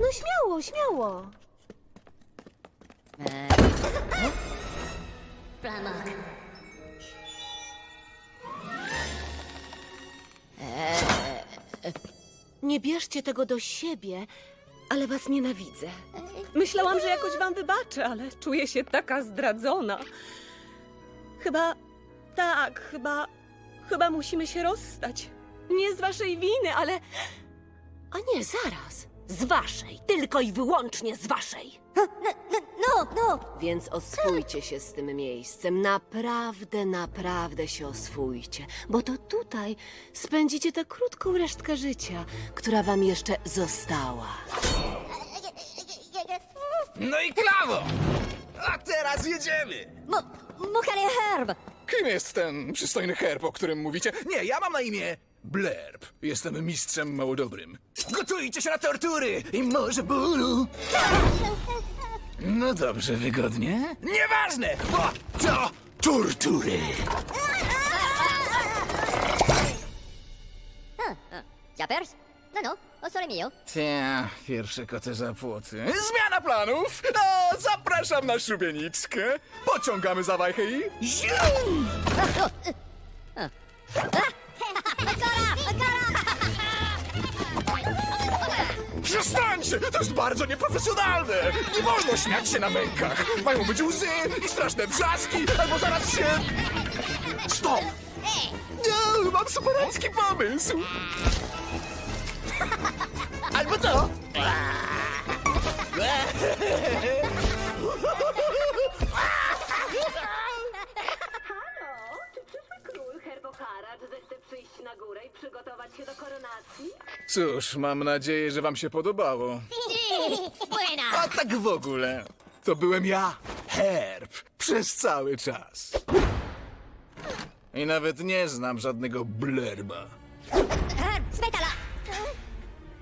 No śmiało, śmiało. Plamok. Nie bierzcie tego do siebie, ale was nienawidzę. Myślałam, że jakoś wam wybaczę, ale czuję się taka zdradzona. Chyba, tak, chyba, chyba musimy się rozstać. Nie z waszej winy, ale... A nie, zaraz. Z waszej, tylko i wyłącznie z waszej. No, no! Więc oswójcie się z tym miejscem. Naprawdę, naprawdę się oswójcie. Bo to tutaj spędzicie tę krótką resztkę życia, która wam jeszcze została. No i klawo! A teraz jedziemy! Mu, Mukary herb! Kim jest ten przystojny herb, o którym mówicie? Nie, ja mam na imię Blerb. Jestem mistrzem małodobrym. Gotujcie się na tortury i może bólu! No dobrze, wygodnie? Nieważne, bo to tortury! Zappers? No, no, o sole mio. Tia, pierwsze koty za płoty. Zmiana planów! No, zapraszam na szubieniczkę. Pociągamy za wajchę i... Zium! Przestańcie! To jest bardzo nieprofesjonalne! Nie wolno śmiać się na mękach! Mają być łzy i straszne wrzaski, albo zaraz się... Stop! Nie, mam superancki pomysł! Albo to! Halo, czy przyszły król Herboharacz zechce przyjść na górę i przygotować się do koronacji? Cóż, mam nadzieję, że wam się podobało. Buena! A tak w ogóle, to byłem ja, Herb, przez cały czas. I nawet nie znam żadnego blerba. Herb, smetala!